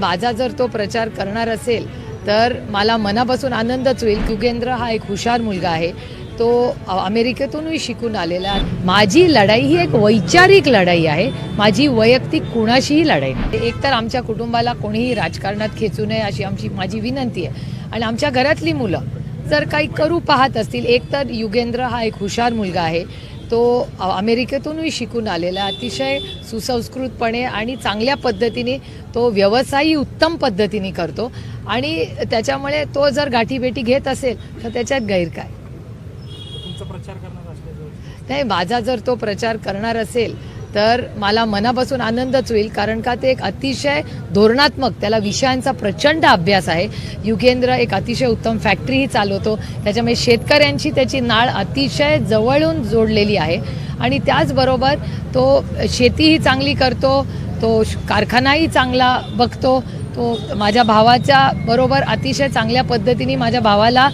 माझा जर तो प्रचार करणार असेल तर मला मनापासून आनंदच होईल. युगेंद्र हा एक हुशार मुलगा आहे. तो अमेरिकेतूनही शिकून आलेला आहे. माझी लढाई ही एक वैचारिक लढाई आहे. माझी वैयक्तिक कुणाशीही लढाई नाही. एक तर आमच्या कुटुंबाला कोणीही राजकारणात खेचू नये अशी आमची माझी विनंती आहे. आणि आमच्या घरातली मुलं जर काही करू पाहत असतील एक तर युगेंद्र हा एक हुशार मुलगा आहे. तो अमेरिकेतूनही शिकून आलेला. अतिशय सुसंस्कृतपणे आणि चांगल्या पद्धतीने तो व्यवसायही उत्तम पद्धतीने करतो आणि त्याच्यामुळे तो जर गाठीभेटी घेत असेल तर त्याच्यात गैर काय तुमचा प्रचार करणार असल्याचं नाही माझा जर तो प्रचार करणार असेल तर मला मनापासून आनंदच होईल कारण का ते एक अतिशय धोरणात्मक त्याला विषयांचा प्रचंड अभ्यास आहे. युगेंद्र एक अतिशय उत्तम फॅक्टरीही चालवतो. त्याच्यामुळे शेतकऱ्यांची त्याची नाळ अतिशय जवळून जोडलेली आहे. आणि त्याचबरोबर तो शेतीही चांगली करतो तो श- कारखानाही चांगला बघतो तो माझ्या भावाच्या बरोबर अतिशय चांगल्या पद्धतीने माझ्या भावाला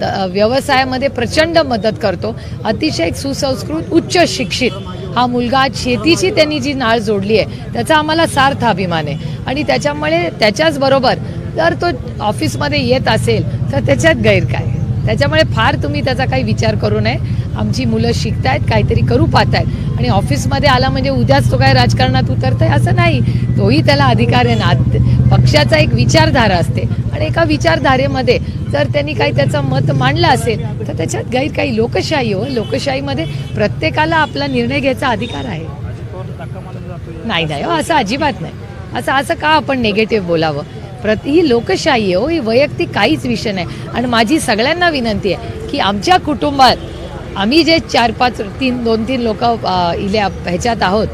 द- व्यवसायामध्ये प्रचंड मदत करतो. अतिशय एक सुसंस्कृत उच्च शिक्षित हा मुलगा आज शेतीची त्यांनी जी नाळ जोडली आहे त्याचा आम्हाला सार्थ अभिमान आहे. आणि त्याच्यामुळे त्याच्याच बरोबर जर तो ऑफिसमध्ये येत असेल तर त्याच्यात गैर काय त्याच्यामुळे फार तुम्ही त्याचा काही विचार करू नये. आमची मुलं शिकतायत काहीतरी करू पाहतायत. आणि ऑफिसमध्ये आला म्हणजे उद्याच तो काय राजकारणात उतरतंय असं नाही. तोही त्याला अधिकार आहे ना. पक्षाचा एक विचारधारा असते. आणि एका विचारधारेमध्ये जर त्यांनी काही त्याचं मत मांडलं असेल तर त्याच्यात गैर काही लोकशाही हो. लोकशाहीमध्ये प्रत्येकाला आपला निर्णय घ्यायचा अधिकार आहे. नाही नाही हो. असं अजिबात नाही. असं असं का आपण निगेटिव्ह बोलावं? प्रति ही लोकशाही आहे हो. ही वैयक्तिक काहीच विषय नाही. आणि माझी सगळ्यांना विनंती आहे की आमच्या कुटुंबात आम्ही जे चार पाच तीन दोन तीन लोक इल्या ह्याच्यात आहोत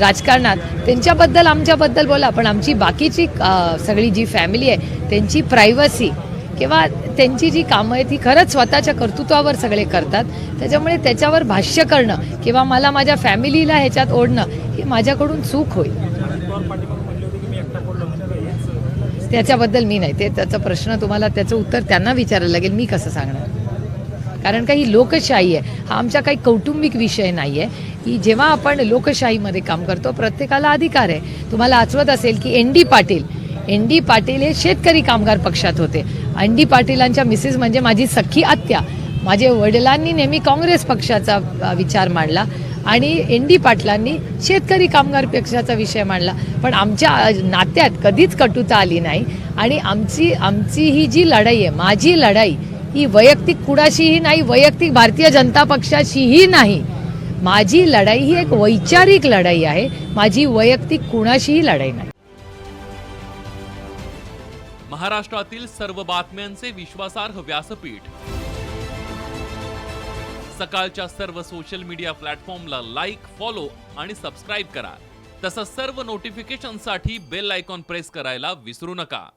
राजकारणात त्यांच्याबद्दल आमच्याबद्दल बोला पण आमची बाकीची सगळी जी फॅमिली आहे त्यांची प्रायव्हसी किंवा त्यांची जी कामं आहेत ती खरंच स्वतःच्या कर्तृत्वावर सगळे करतात. त्याच्यामुळे त्याच्यावर भाष्य करणं किंवा मला माझ्या फॅमिलीला ह्याच्यात ओढणं ही माझ्याकडून चूक होईल. त्याच्याबद्दल मी नाही. ते त्याचा प्रश्न तुम्हाला त्याचं उत्तर त्यांना विचारायला लागेल मी कसं सांगणार? कारण का ही लोकशाही आहे. हा आमचा काही कौटुंबिक विषय नाही आहे की जेव्हा आपण लोकशाहीमध्ये काम करतो प्रत्येकाला अधिकार आहे. तुम्हाला आचवत असेल की N D Patil N D Patil हे शेतकरी कामगार पक्षात होते. एन डी पाटीलांच्या मिसेस म्हणजे माझी सख्खी आत्या. माझे वडिलांनी नेहमी काँग्रेस पक्षाचा विचार मांडला आणि एन डी पाटलांनी शेतकरी कामगार पक्षाचा विषय मांडला. पण आमच्या नात्यात कधीच कटुता आली नाही. आणि आमची आमची ही जी लढाई आहे माझी लढाई ही वैयक्तिक कुणाशीही नाही वैयक्तिक भारतीय जनता पक्षाशीही नाही. माझी लढाई ही एक वैचारिक लढाई आहे. माझी वैयक्तिक कुणाशीही लढाई नाही. महाराष्ट्रातील सर्व बातम्यांचे विश्वासार्ह व्यासपीठ. सकाळच्या सर्व सोशल मीडिया प्लॅटफॉर्मला लाईक फॉलो आणि सबस्क्राईब करा. तसंच सर्व नोटिफिकेशनसाठी बेल आयकॉन प्रेस करायला विसरू नका.